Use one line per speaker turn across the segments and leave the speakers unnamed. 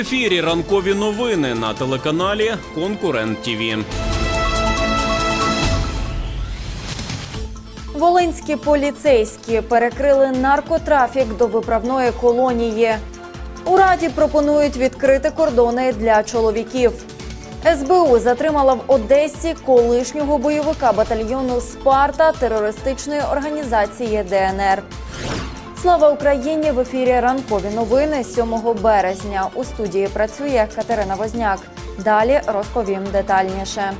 Ефірі ранкові новини на телеканалі Конкурент ТІВІ.
Волинські поліцейські перекрили наркотрафік до виправної колонії. У раді пропонують відкрити кордони для чоловіків. СБУ затримала в Одесі колишнього бойовика батальйону Спарта терористичної організації ДНР. Слава Україні! В ефірі ранкові новини 7 березня. У студії працює Катерина Возняк. Далі розповім детальніше.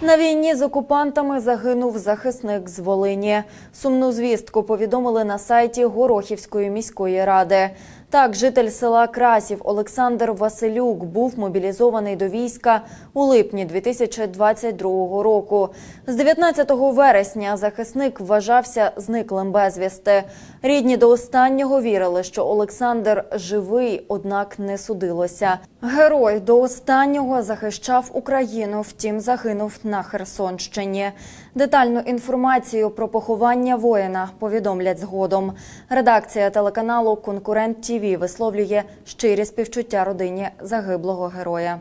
На війні з окупантами загинув захисник з Волині. Сумну звістку повідомили на сайті Горохівської міської ради. Так, житель села Красів Олександр Василюк був мобілізований до війська у липні 2022 року. З 19 вересня захисник вважався зниклим безвісти. Рідні до останнього вірили, що Олександр живий, однак не судилося. Герой до останнього захищав Україну, втім загинув на Херсонщині. Детальну інформацію про поховання воїна повідомлять згодом. Редакція телеканалу Конкурент ТІВІ висловлює щирі співчуття родині загиблого героя.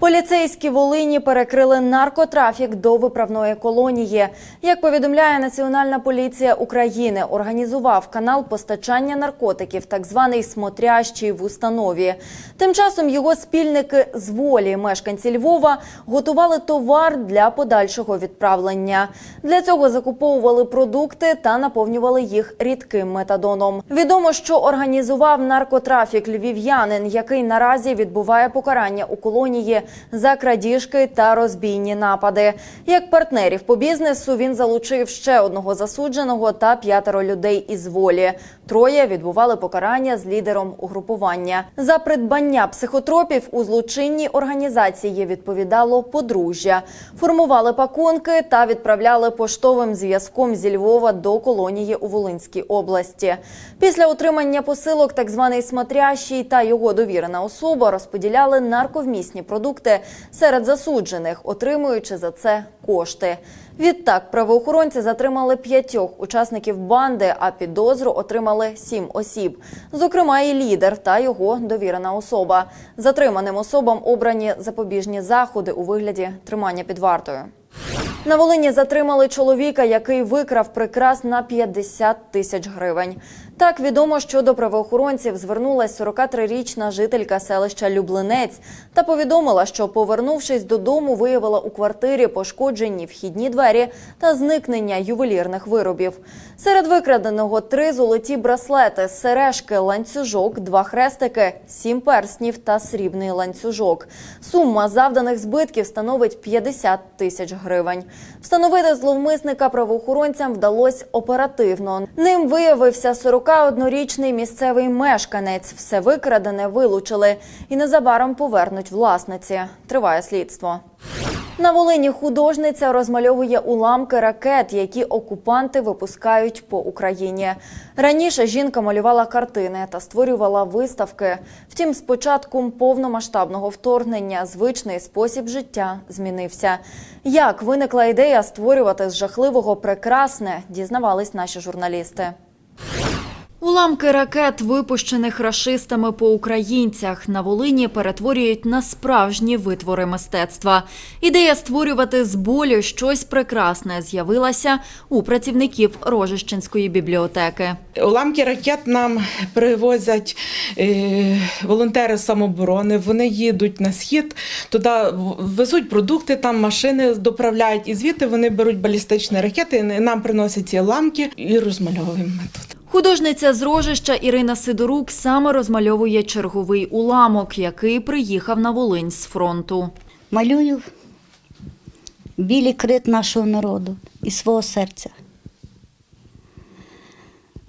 Поліцейські Волині перекрили наркотрафік до виправної колонії. Як повідомляє Національна поліція України, організував канал постачання наркотиків, так званий смотрящий в установі. Тим часом його спільники з волі, мешканці Львова, готували товар для подальшого відправлення. Для цього закуповували продукти та наповнювали їх рідким метадоном. Відомо, що організував наркотрафік львів'янин, який наразі відбуває покарання у колонії за крадіжки та розбійні напади. Як партнерів по бізнесу він залучив ще одного засудженого та п'ятеро людей із волі. Троє відбували покарання з лідером угрупування. За придбання психотропів у злочинній організації відповідало подружжя. Формували пакунки та відправляли поштовим зв'язком зі Львова до колонії у Волинській області. Після отримання посилок так званий смотрящий та його довірена особа розподіляли нарковмісні продукти серед засуджених, отримуючи за це кошти. Відтак правоохоронці затримали п'ятьох учасників банди, а підозру отримали сім осіб, зокрема і лідер та його довірена особа. Затриманим особам обрані запобіжні заходи у вигляді тримання під вартою. На Волині затримали чоловіка, який викрав прикрас на 50 тисяч гривень. Так відомо, що до правоохоронців звернулась 43-річна жителька селища Люблинець та повідомила, що повернувшись додому, виявила у квартирі пошкоджені вхідні двері та зникнення ювелірних виробів. Серед викраденого три золоті браслети, сережки, ланцюжок, два хрестики, сім перснів та срібний ланцюжок. Сума завданих збитків становить 50 тисяч гривень. Встановити зловмисника правоохоронцям вдалося оперативно. Ним виявився 41-річний місцевий мешканець. Все викрадене вилучили і незабаром повернуть власниці. Триває слідство. На Волині художниця розмальовує уламки ракет, які окупанти випускають по Україні. Раніше жінка малювала картини та створювала виставки. Втім, з початком повномасштабного вторгнення звичний спосіб життя змінився. Як виникла ідея створювати з жахливого прекрасне, дізнавались наші журналісти. Уламки ракет, випущених рашистами по українцях, на Волині перетворюють на справжні витвори мистецтва. Ідея створювати з болю щось прекрасне з'явилася у працівників Рожищенської бібліотеки.
Уламки ракет нам привозять е, волонтери самоборони. Вони їдуть на схід, туди везуть продукти, там машини доправляють, і звідти вони беруть балістичні ракети, нам приносять ці уламки і розмальовуємо тут.
Художниця з Рожища Ірина Сидорук саме розмальовує черговий уламок, який приїхав на Волинь з фронту.
Малюю білий крит нашого народу і свого серця.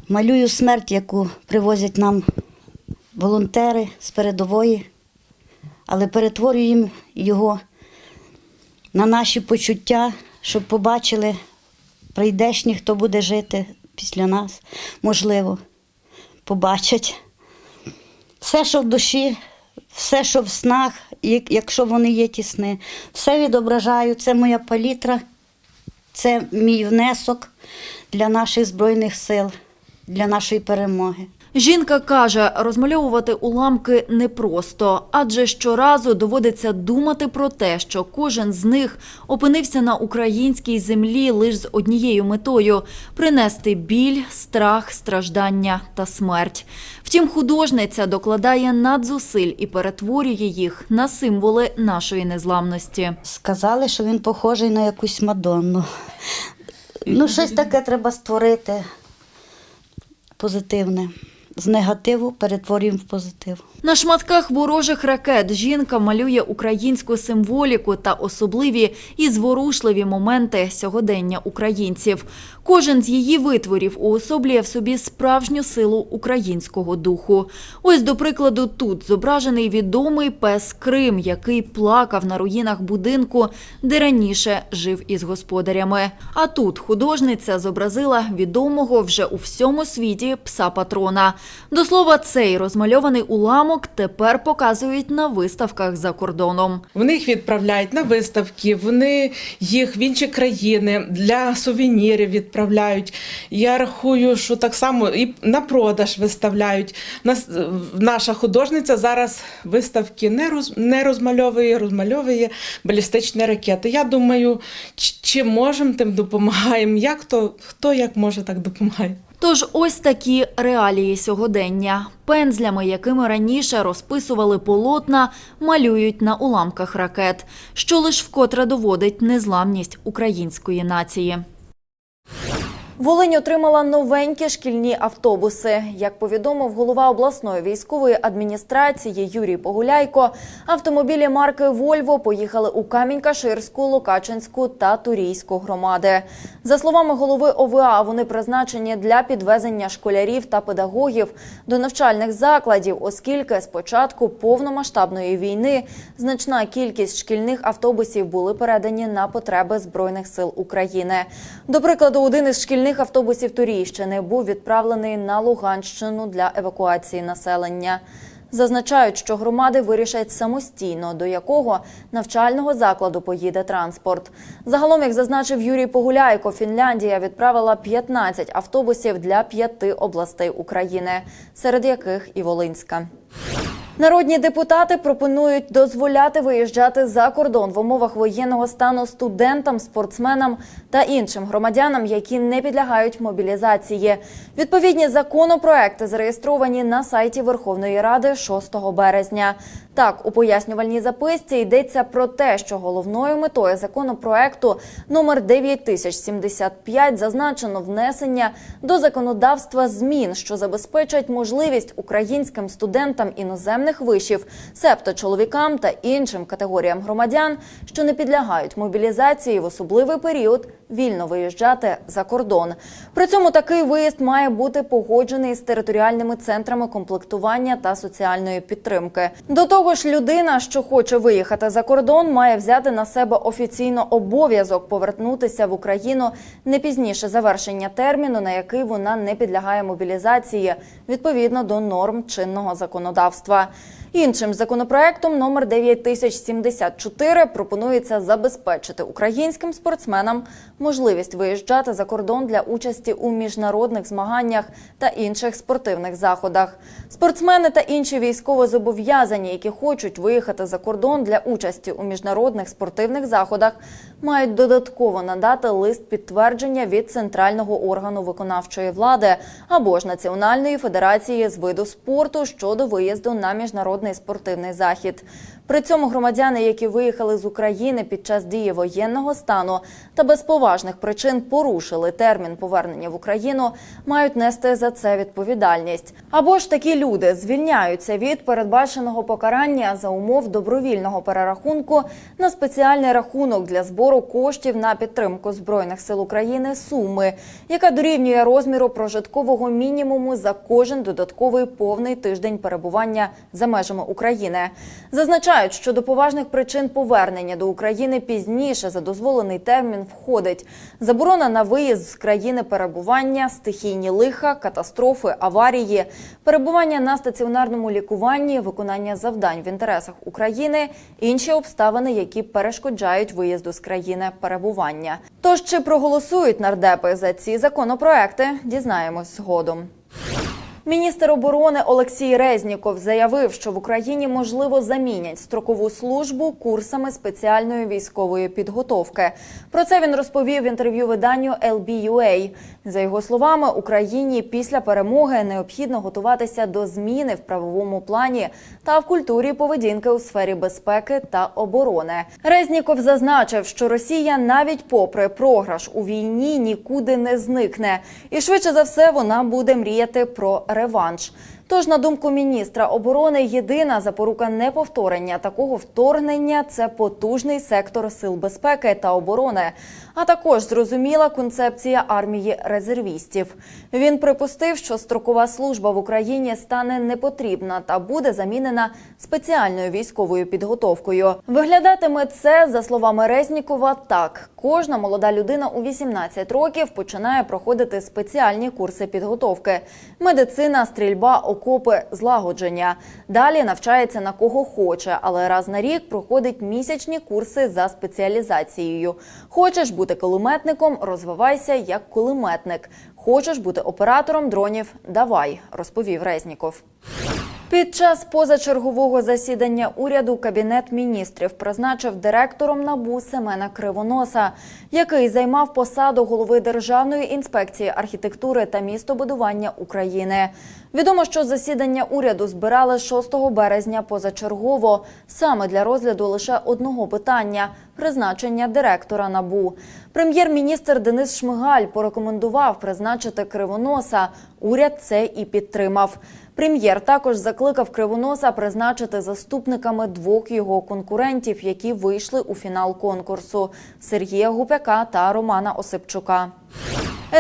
Малюю смерть, яку привозять нам волонтери з передової, але перетворюємо його на наші почуття, щоб побачили прийдешні, хто буде жити після нас, можливо, побачать. Все, що в душі, все, що в снах, якщо вони є ті сни, все відображаю. Це моя палітра, це мій внесок для наших Збройних сил, для нашої перемоги.
Жінка каже, розмальовувати уламки непросто, адже щоразу доводиться думати про те, що кожен з них опинився на українській землі лише з однією метою принести біль, страх, страждання та смерть. Втім, художниця докладає надзусиль і перетворює їх на символи нашої незламності.
Сказали, що він похожий на якусь Мадонну. Ну, щось таке треба створити позитивне. З негативу перетворюємо в позитив.
На шматках ворожих ракет жінка малює українську символіку та особливі і зворушливі моменти сьогодення українців. Кожен з її витворів уособлює в собі справжню силу українського духу. Ось, до прикладу, тут зображений відомий пес Крим, який плакав на руїнах будинку, де раніше жив із господарями. А тут художниця зобразила відомого вже у всьому світі пса-патрона. До слова, цей розмальований уламок тепер показують на виставках за кордоном.
Вони їх відправляють на виставки, вони їх в інші країни для сувенірів відправляють. Я рахую, що так само і на продаж виставляють. Нас, наша художниця зараз виставки не, роз, розмальовує, розмальовує балістичні ракети. Я думаю, чим можемо, тим допомагаємо. Як то, хто як може, так допомагає.
Тож ось такі реалії сьогодення. Пензлями, якими раніше розписували полотна, малюють на уламках ракет, що лиш вкотре доводить незламність української нації. Волинь отримала новенькі шкільні автобуси. Як повідомив голова обласної військової адміністрації Юрій Погуляйко, автомобілі марки Вольво поїхали у Камінь-Каширську, Лукачинську та Турійську громади. За словами голови ОВА, вони призначені для підвезення школярів та педагогів до навчальних закладів, оскільки з початку повномасштабної війни значна кількість шкільних автобусів були передані на потреби збройних сил України. До прикладу, один із шкільних автобусів Турійщини був відправлений на Луганщину для евакуації населення. Зазначають, що громади вирішать самостійно, до якого навчального закладу поїде транспорт. Загалом, як зазначив Юрій Погуляйко, Фінляндія відправила 15 автобусів для п'яти областей України, серед яких і Волинська. Народні депутати пропонують дозволяти виїжджати за кордон в умовах воєнного стану студентам, спортсменам та іншим громадянам, які не підлягають мобілізації. Відповідні законопроекти зареєстровані на сайті Верховної Ради 6 березня. Так, у пояснювальній записці йдеться про те, що головною метою законопроекту номер 9075 зазначено внесення до законодавства змін, що забезпечать можливість українським студентам іноземних вишів, себто чоловікам та іншим категоріям громадян, що не підлягають мобілізації в особливий період, вільно виїжджати за кордон. При цьому такий виїзд має бути погоджений з територіальними центрами комплектування та соціальної підтримки. До того ж, людина, що хоче виїхати за кордон, має взяти на себе офіційно обов'язок повернутися в Україну не пізніше завершення терміну, на який вона не підлягає мобілізації відповідно до норм чинного законодавства. Іншим законопроектом номер 9074 пропонується забезпечити українським спортсменам можливість виїжджати за кордон для участі у міжнародних змаганнях та інших спортивних заходах. Спортсмени та інші військовозобов'язані, які хочуть виїхати за кордон для участі у міжнародних спортивних заходах, мають додатково надати лист підтвердження від центрального органу виконавчої влади або ж Національної федерації з виду спорту щодо виїзду на міжнародний спортивний захід. При цьому громадяни, які виїхали з України під час дії воєнного стану та без поважних причин порушили термін повернення в Україну, мають нести за це відповідальність. Або ж такі люди звільняються від передбаченого покарання за умов добровільного перерахунку на спеціальний рахунок для збору коштів на підтримку збройних сил України суми, яка дорівнює розміру прожиткового мінімуму за кожен додатковий повний тиждень перебування за межами України. Зазначають, що до поважних причин повернення до України пізніше за дозволений термін входить заборона на виїзд з країни перебування, стихійні лиха, катастрофи, аварії, перебування на стаціонарному лікуванні, виконання завдань в інтересах України, інші обставини, які перешкоджають виїзду з країни перебування. Тож чи проголосують нардепи за ці законопроекти, дізнаємось згодом. Міністр оборони Олексій Резніков заявив, що в Україні можливо замінять строкову службу курсами спеціальної військової підготовки. Про це він розповів в інтерв'ю виданню LBUA. За його словами, Україні після перемоги необхідно готуватися до зміни в правовому плані та в культурі поведінки у сфері безпеки та оборони. Резніков зазначив, що Росія навіть попри програш у війні нікуди не зникне, і швидше за все вона буде мріяти про реванш. Тож, на думку міністра оборони, єдина запорука неповторення такого вторгнення це потужний сектор сил безпеки та оборони, а також зрозуміла концепція армії резервістів. Він припустив, що строкова служба в Україні стане непотрібна та буде замінена спеціальною військовою підготовкою. Виглядатиме це за словами Резнікова так: кожна молода людина у 18 років починає проходити спеціальні курси підготовки: медицина, стрільба, окопи, злагодження. Далі навчається на кого хоче, але раз на рік проходить місячні курси за спеціалізацією. Хочеш бути кулеметником, розвивайся як кулеметник. Хочеш бути оператором дронів? Давай, розповів Резніков. Під час позачергового засідання уряду кабінет міністрів призначив директором набу Семена Кривоноса, який займав посаду голови Державної інспекції архітектури та містобудування України. Відомо, що засідання уряду збирали 6 березня позачергово саме для розгляду лише одного питання призначення директора набу. Прем'єр-міністр Денис Шмигаль порекомендував призначити Кривоноса. Уряд це і підтримав. Прем'єр також закликав Кривоноса призначити заступниками двох його конкурентів, які вийшли у фінал конкурсу Сергія Гупяка та Романа Осипчука.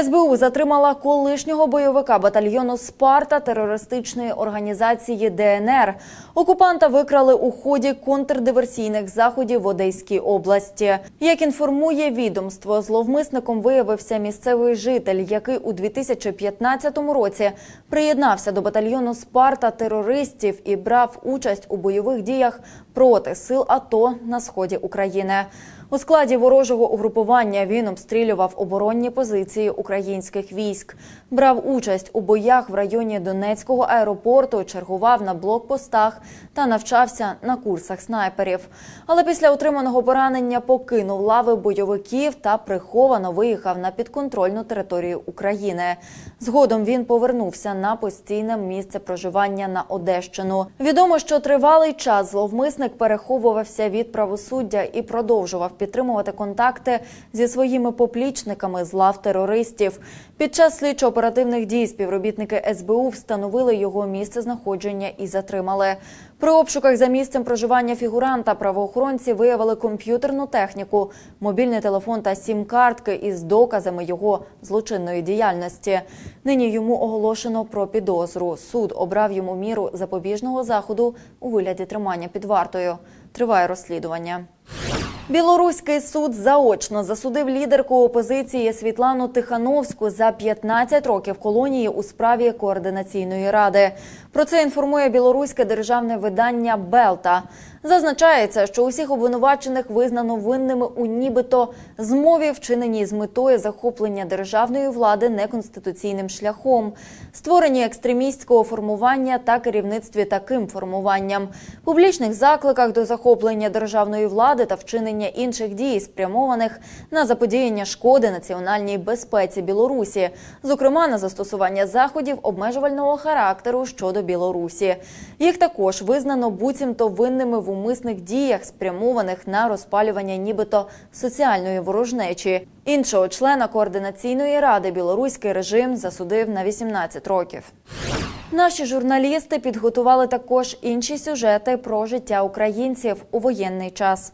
СБУ затримала колишнього бойовика батальйону Спарта терористичної організації ДНР. Окупанта викрали у ході контрдиверсійних заходів в Одеській області. Як інформує відомство, зловмисником виявився місцевий житель, який у 2015 році приєднався до батальйону Спарта терористів і брав участь у бойових діях проти сил АТО на сході України. У складі ворожого угрупування він обстрілював оборонні позиції українських військ, брав участь у боях в районі Донецького аеропорту, чергував на блокпостах та навчався на курсах снайперів. Але після отриманого поранення покинув лави бойовиків та приховано виїхав на підконтрольну територію України. Згодом він повернувся на постійне місце проживання на Одещину. Відомо, що тривалий час зловмисник переховувався від правосуддя і продовжував підтримувати контакти зі своїми поплічниками з лав терористів. Під час слідчо-оперативних дій співробітники СБУ встановили його місце знаходження і затримали. При обшуках за місцем проживання фігуранта правоохоронці виявили комп'ютерну техніку, мобільний телефон та сім-картки із доказами його злочинної діяльності. Нині йому оголошено про підозру. Суд обрав йому міру запобіжного заходу у вигляді тримання під вартою. Триває розслідування. Білоруський суд заочно засудив лідерку опозиції Світлану Тихановську за 15 років колонії у справі координаційної ради. Про це інформує білоруське державне видання Белта. Зазначається, що усіх обвинувачених визнано винними у нібито змові, вчиненій з метою захоплення державної влади неконституційним шляхом, створенні екстремістського формування та керівництві таким формуванням, публічних закликах до захоплення державної влади та вчинення інших дій, спрямованих на заподіяння шкоди національній безпеці Білорусі, зокрема на застосування заходів обмежувального характеру щодо Білорусі. Їх також визнано буцімто винними в умисних діях, спрямованих на розпалювання нібито соціальної ворожнечі. Іншого члена координаційної ради білоруський режим засудив на 18 років. Наші журналісти підготували також інші сюжети про життя українців у воєнний час.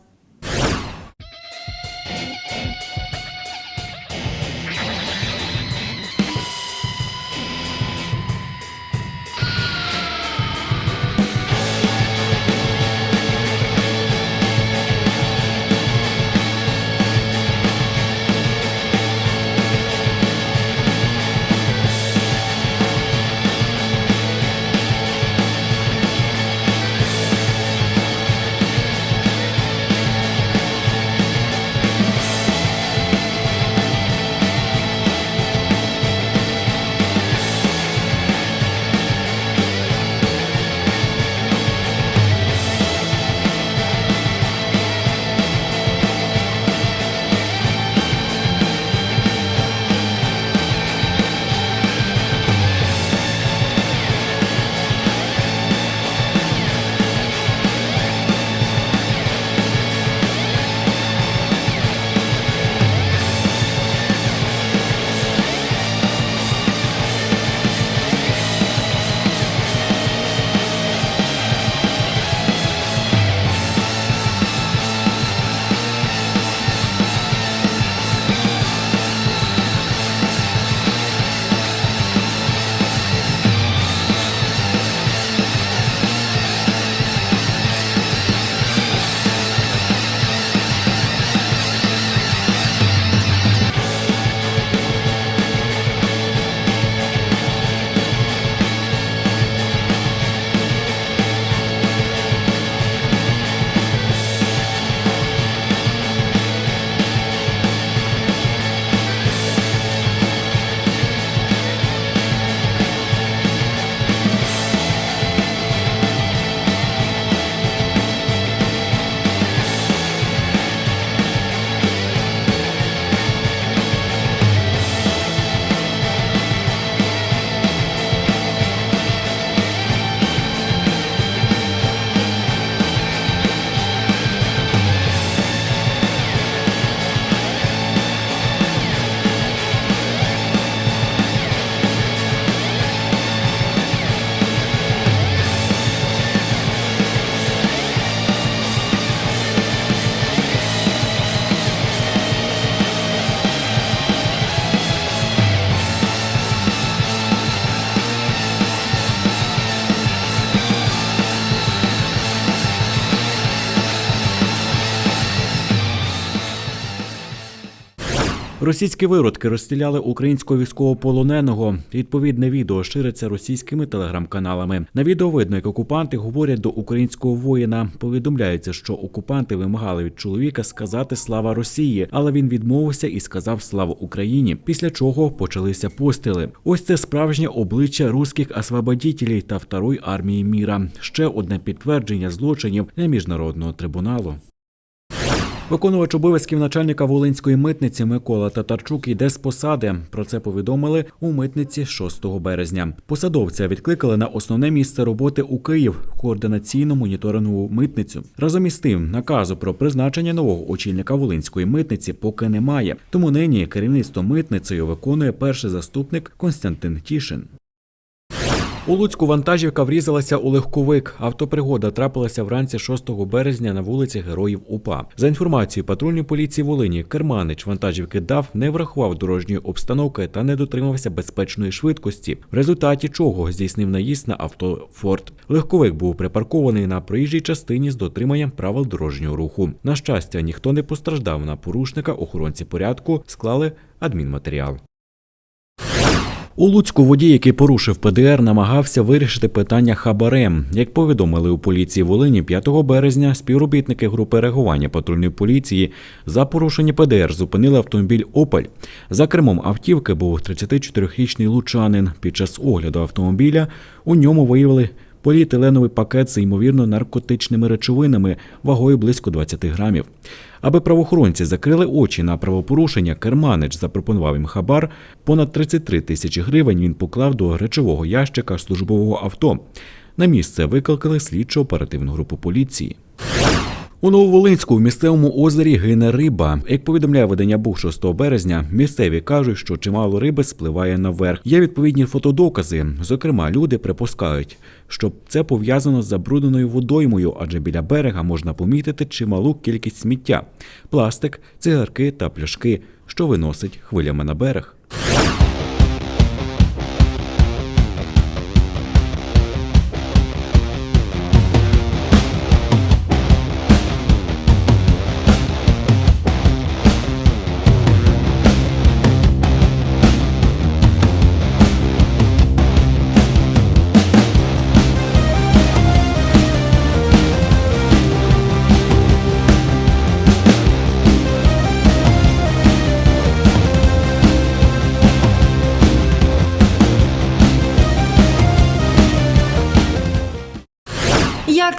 Російські виродки розстріляли українського військовополоненого. Відповідне відео шириться російськими телеграм-каналами. На відео видно, як окупанти говорять до українського воїна. Повідомляється, що окупанти вимагали від чоловіка сказати слава Росії, але він відмовився і сказав слава Україні. Після чого почалися постріли. Ось це справжнє обличчя руських освободітелів та второї армії міра. Ще одне підтвердження злочинів для міжнародного трибуналу. Виконувач обов'язків начальника Волинської митниці Микола Татарчук йде з посади. Про це повідомили у митниці 6 березня. Посадовця відкликали на основне місце роботи у Київ координаційну моніторингову митницю. Разом із тим, наказу про призначення нового очільника Волинської митниці поки немає. Тому нині керівництво митницею виконує перший заступник Константин Тішин. У Луцьку вантажівка врізалася у легковик. Автопригода трапилася вранці 6 березня на вулиці Героїв УПА. За інформацією патрульної поліції Волині, керманич вантажівки ДАВ не врахував дорожньої обстановки та не дотримався безпечної швидкості, в результаті чого здійснив наїзд на авто Форд. Легковик був припаркований на проїжджій частині з дотриманням правил дорожнього руху. На щастя, ніхто не постраждав на порушника. Охоронці порядку склали адмінматеріал. У Луцьку водій, який порушив ПДР, намагався вирішити питання хабарем. Як повідомили у поліції Волині 5 березня, співробітники групи реагування патрульної поліції за порушення ПДР зупинили автомобіль Опель. За кермом автівки був 34-річний лучанин. Під час огляду автомобіля у ньому виявили поліетиленовий пакет з ймовірно наркотичними речовинами вагою близько 20 грамів. Аби правоохоронці закрили очі на правопорушення, керманич запропонував їм хабар. Понад 33 тисячі гривень він поклав до речового ящика службового авто. На місце викликали слідчо оперативну групу поліції. У Нововолинську в місцевому озері гине риба. Як повідомляє видання Бух 6 березня, місцеві кажуть, що чимало риби спливає наверх. Є відповідні фотодокази. Зокрема, люди припускають, що це пов'язано з забрудненою водоймою, адже біля берега можна помітити чималу кількість сміття: пластик, цигарки та пляшки, що виносить хвилями на берег.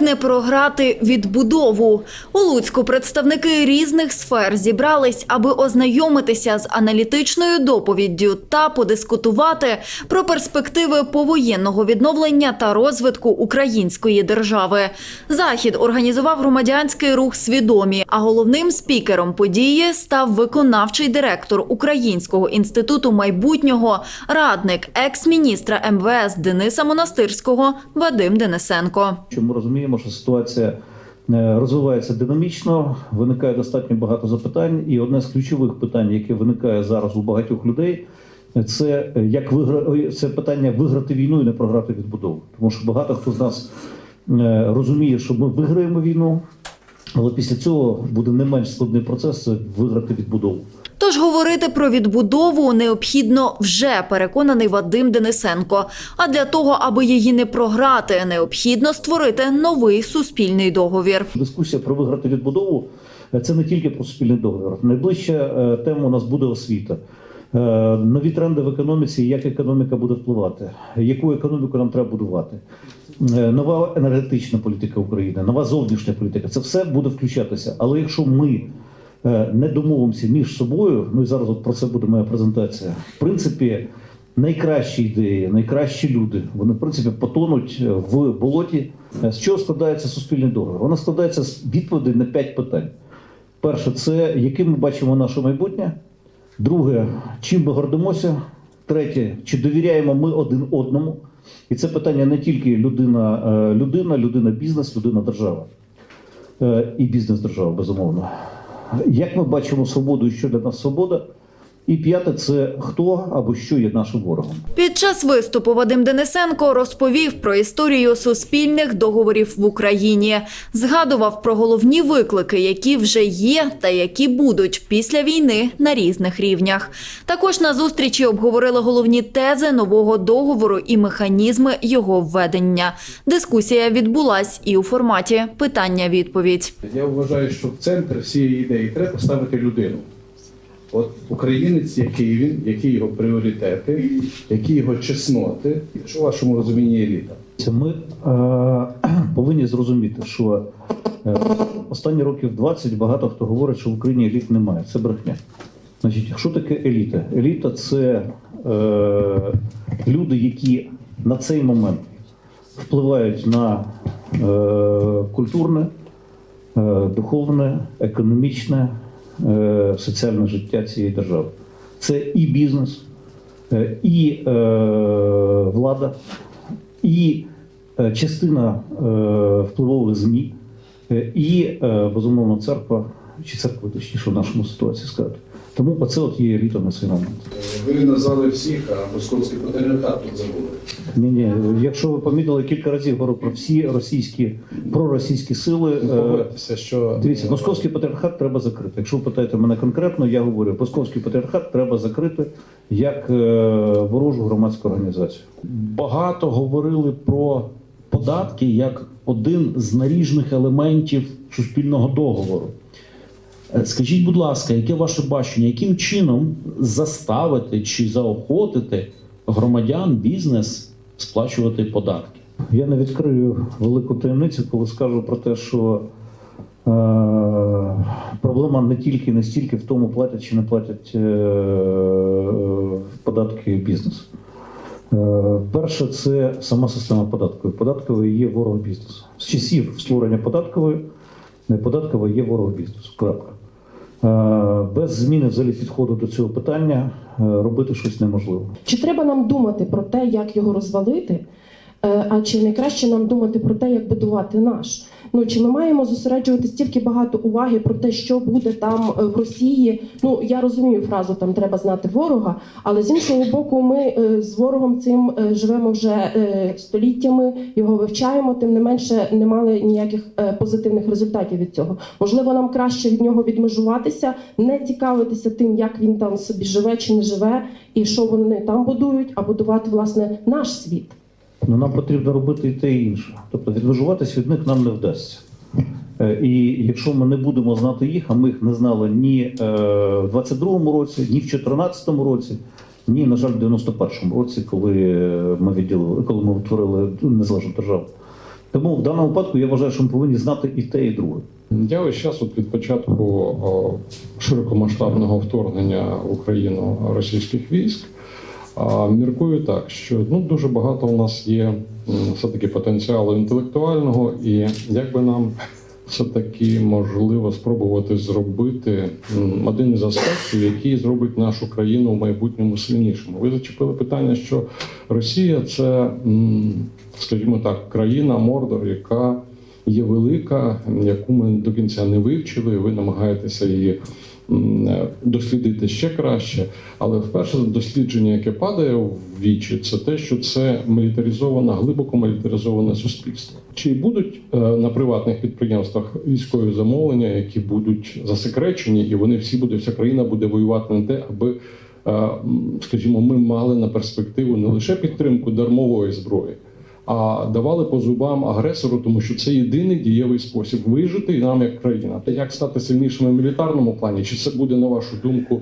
Як не програти відбудову? У Луцьку представники різних сфер зібрались, аби ознайомитися з аналітичною доповіддю та подискутувати про перспективи повоєнного відновлення та розвитку української держави. Захід організував громадянський рух свідомі, а головним спікером події став виконавчий директор Українського інституту майбутнього, радник екс-міністра МВС Дениса Монастирського Вадим Денисенко.
що ми розуміємо, що ситуація е, розвивається динамічно, виникає достатньо багато запитань, і одне з ключових питань, яке виникає зараз у багатьох людей, це е, як вигра... це питання виграти війну і не програти відбудову. Тому що багато хто з нас е, розуміє, що ми виграємо війну, але після цього буде не менш складний процес це виграти відбудову.
Тож говорити про відбудову необхідно вже переконаний Вадим Денисенко. А для того, аби її не програти, необхідно створити новий суспільний договір.
Дискусія про виграти відбудову це не тільки про спільний договір. Найближча е, тема у нас буде освіта. Е, Нові тренди в економіці, як економіка буде впливати, яку економіку нам треба будувати, Е, нова енергетична політика України, нова зовнішня політика. Це все буде включатися. Але якщо ми е, не домовимося між собою, ну і зараз от про це буде моя презентація. В принципі, найкращі ідеї, найкращі люди, вони в принципі потонуть е, в болоті. Е, З чого складається суспільний договір? Вона складається з відповідей на п'ять питань. Перше, це яким ми бачимо наше майбутнє. Друге, чим ми гордимося. Третє, чи довіряємо ми один одному? І це питання не тільки людина, людина, людина бізнес, людина держава. І бізнес держава, безумовно. Як ми бачимо свободу і що для нас свобода? І п'яте це хто або що є нашим ворогом.
Під час виступу Вадим Денисенко розповів про історію суспільних договорів в Україні, згадував про головні виклики, які вже є та які будуть після війни на різних рівнях. Також на зустрічі обговорили головні тези нового договору і механізми його введення. Дискусія відбулась і у форматі питання-відповідь.
Я вважаю, що в центр всієї ідеї треба поставити людину. От українець, який він, які його пріоритети, які його чесноти, що в вашому розумінні еліта.
Ми е, повинні зрозуміти, що е, останні років 20 багато хто говорить, що в Україні еліт немає. Це брехня. Значить, що таке еліта? Еліта це е, люди, які на цей момент впливають на е, культурне, е, духовне, економічне, соціальне життя цієї держави. Це і бізнес, е, і е, влада, і е, частина е, впливових ЗМІ, е, і е, безумовно церква, чи церква, точніше в нашому ситуації сказати. Тому оце от є еліта на цей момент.
Ви назвали всіх, а московський патріархат тут забули.
Ні, ні, якщо ви помітили, кілька разів говорю про всі російські проросійські сили. е,
Погодьтеся, що
Дивіться, московський патріархат треба закрити. Якщо ви питаєте мене конкретно, я говорю, московський патріархат треба закрити як е, ворожу громадську організацію.
багато говорили про податки як один з наріжних елементів суспільного договору. Е, Скажіть, будь ласка, яке ваше бачення, яким чином заставити чи заохотити громадян, бізнес сплачувати податки?
Я не відкрию велику таємницю, коли скажу про те, що е, проблема не тільки не стільки в тому, платять чи не платять е, податки бізнесу. Е, перше, це сама система податкової. Податкової є ворог бізнесу. З часів створення податкової, не податкова є ворог бізнесу. Крапка. Е, без зміни взагалі підходу до цього питання е, робити щось неможливо.
Чи треба нам думати про те, як його розвалити? Е, А чи не краще нам думати про те, як будувати наш? Ну чи ми маємо зосереджувати стільки багато уваги про те, що буде там е, в Росії? Ну я розумію фразу там треба знати ворога, але з іншого боку, ми е, з ворогом цим е, живемо вже століттями, його вивчаємо. Тим не менше не мали ніяких позитивних результатів від цього. Можливо, нам краще від нього відмежуватися, не цікавитися тим, як він там собі живе чи не живе, і що вони там будують, а будувати власне наш світ.
Ну, нам потрібно робити і те, і інше. Тобто відмежуватись від них нам не вдасться. Е, І якщо ми не будемо знати їх, а ми їх не знали ні е, в 22-му році, ні в 14-му році, ні, на жаль, в 91-му році, коли е, ми відділили, коли ми утворили незалежну державу. Тому в даному випадку я вважаю, що ми повинні знати і те, і друге.
Я весь час от від початку широкомасштабного вторгнення в Україну російських військ міркую так, що ну дуже багато у нас є все-таки потенціалу інтелектуального, і як би нам все-таки можливо спробувати зробити один із аспектів, який зробить нашу країну в майбутньому сильнішою. Ви зачепили питання, що Росія це, скажімо так, країна Мордор, яка є велика, яку ми до кінця не вивчили. Ви намагаєтеся її дослідити ще краще. Але вперше дослідження, яке падає в вічі, це те, що це мілітаризоване, глибоко мілітаризоване суспільство. Чи будуть е, на приватних підприємствах військові замовлення, які будуть засекречені, і вони всі буде, вся країна буде воювати на те, аби. е, Скажімо, ми мали на перспективу не лише підтримку дармової зброї, а давали по зубам агресору, тому що це єдиний дієвий спосіб вижити і нам як країна. Та як стати сильнішими в мілітарному плані? Чи це буде на вашу думку е,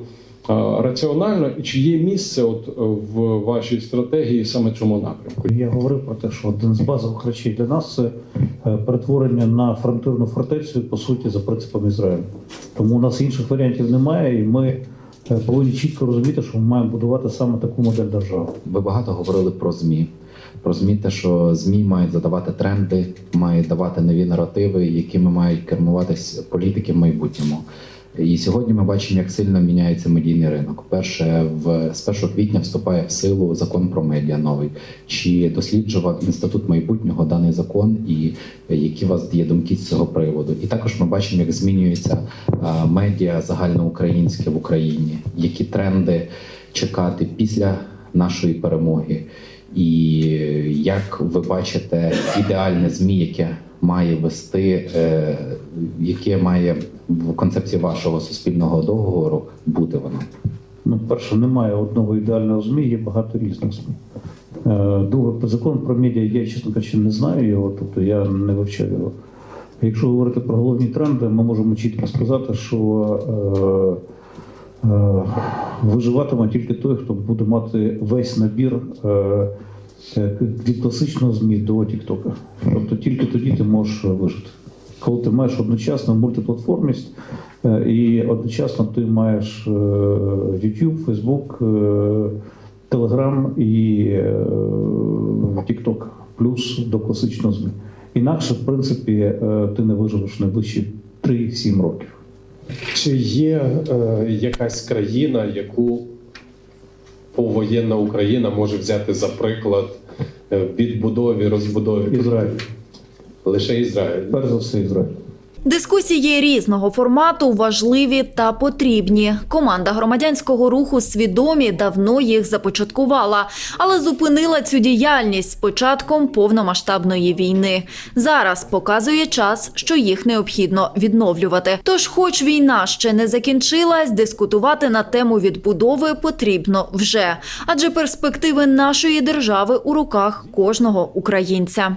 раціонально, і чи є місце от е, в вашій стратегії саме цьому напрямку?
Я говорив про те, що один з базових речей для нас це е, перетворення на фронтирну фортецю, по суті, за принципом Ізраїлю. Тому у нас інших варіантів немає, і ми повинні чітко розуміти, що ми маємо будувати саме таку модель держави.
Ви багато говорили про ЗМІ. Те, що ЗМІ мають задавати тренди, мають давати нові наративи, якими мають кермуватись політики в майбутньому. І сьогодні ми бачимо, як сильно міняється медійний ринок. Перше, в з 1 квітня вступає в силу закон про медіа новий. Чи досліджував інститут майбутнього даний закон, і які у вас є думки з цього приводу? І також ми бачимо, як змінюється а, медіа загальноукраїнське в Україні, які тренди чекати після нашої перемоги, і як ви бачите ідеальне змі, яке має вести, е, яке має в концепції вашого суспільного договору бути воно?
Ну, перше, немає одного ідеального ЗМІ, є багато різних ЗМІ. Е, Друге, закон про медіа, я, чесно кажучи, не знаю його, тобто я не вивчав його. Якщо говорити про головні тренди, ми можемо чітко сказати, що е, виживатиме тільки той, хто буде мати весь набір е, е, від класичного ЗМІ до Тіктока. Тобто тільки тоді ти можеш вижити. Коли ти маєш одночасно мультиплатформість е, і одночасно ти маєш е, YouTube, Facebook, е, Telegram і е, TikTok, плюс до класичного ЗМІ. Інакше, в принципі, е, ти не виживеш найближчі 3-7 років.
Чи є е, якась країна, яку повоєнна Україна може взяти за приклад е, відбудові, розбудові?
Ізраїль,
Лише Ізраїль.
перш за все, Ізраїль.
Дискусії різного формату важливі та потрібні. Команда громадянського руху свідомі давно їх започаткувала, але зупинила цю діяльність з початком повномасштабної війни. Зараз показує час, що їх необхідно відновлювати. Тож, хоч війна ще не закінчилась, дискутувати на тему відбудови потрібно вже, адже перспективи нашої держави у руках кожного українця.